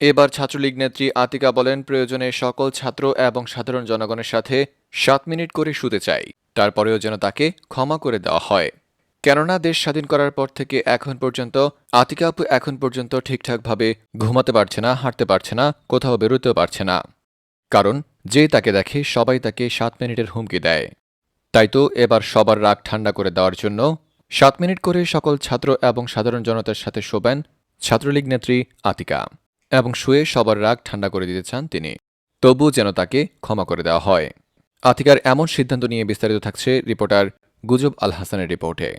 এবার ছাত্রলীগ নেত্রী আতিকা বলেন, প্রয়োজনে সকল ছাত্র এবং সাধারণ জনগণের সাথে সাত মিনিট করে শুতে চাই। তারপরেও যেন তাকে ক্ষমা করে দেওয়া হয়। কেননা দেশ স্বাধীন করার পর থেকে এখন পর্যন্ত আতিকা আপু এখন পর্যন্ত ঠিকঠাকভাবে ঘুমাতে পারছে না, হাঁটতে পারছে না, কোথাও বেরোতেও পারছে না। কারণ যে তাকে দেখে সবাই তাকে সাত মিনিটের হুমকি দেয়। তাই তো এবার সবার রাগ ঠান্ডা করে দেওয়ার জন্য সাত মিনিট করে সকল ছাত্র এবং সাধারণ জনতার সাথে শোবেন ছাত্রলীগ নেত্রী আতিকা। এবং শুয়ে সবার রাগ ঠান্ডা করে দিতে চান তিনি। তবু যেন তাকে ক্ষমা করে দেওয়া হয়। আতিকার এমন সিদ্ধান্ত নিয়ে বিস্তারিত থাকছে রিপোর্টার গুজব আল হাসানের রিপোর্টে।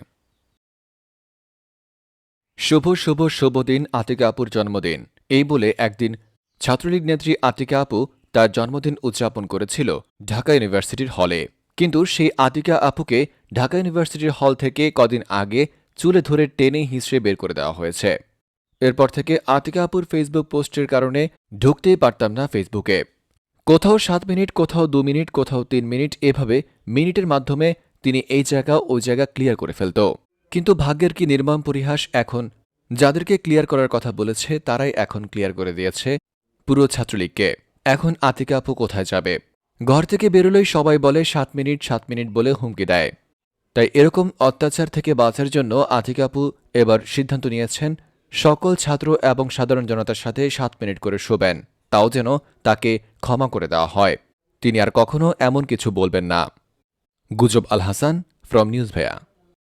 শুভ শুভ শুভ দিন, আতিকা আপুর জন্মদিন। এই বলে একদিন ছাত্রলীগ নেত্রী আতিকা আপু তার জন্মদিন উদযাপন করেছিল ঢাকা ইউনিভার্সিটির হলে। কিন্তু সেই আতিকা আপুকে ঢাকা ইউনিভার্সিটির হল থেকে কদিন আগে চুলে ধরে টেনে হিসড়ে বের করে দেওয়া হয়েছে। এরপর থেকে আতিকা আপুর ফেসবুক পোস্টের কারণে ঢুকতেই পারতাম না ফেসবুকে। কোথাও সাত মিনিট, কোথাও দু মিনিট, কোথাও তিন মিনিট এভাবে মিনিটের মাধ্যমে তিনি এই জায়গা, ওই জায়গা ক্লিয়ার করে ফেলত। কিন্তু ভাগ্যের কি নির্মম পরিহাস এখন? যাদেরকে ক্লিয়ার করার কথা বলেছে, তারাই এখন ক্লিয়ার করে দিয়েছে পুরো ছাত্রলীগকে। এখন আতিকা আপু কোথায় যাবে? ঘর থেকে বেরোলেই সবাই বলে, সাত মিনিট সাত মিনিট বলে হুমকি দেয়। তাই এরকম অত্যাচার থেকে বাঁচার জন্য আতিকা আপু এবার সিদ্ধান্ত নিয়েছেন সকল ছাত্র এবং সাধারণ জনতার সাথে সাত মিনিট করে শোবেন। তাও যেন তাকে ক্ষমা করে দেওয়া হয়। তিনি আর কখনও এমন কিছু বলবেন না। গুজব আল হাসান ফ্রম নিউজ ভাইয়া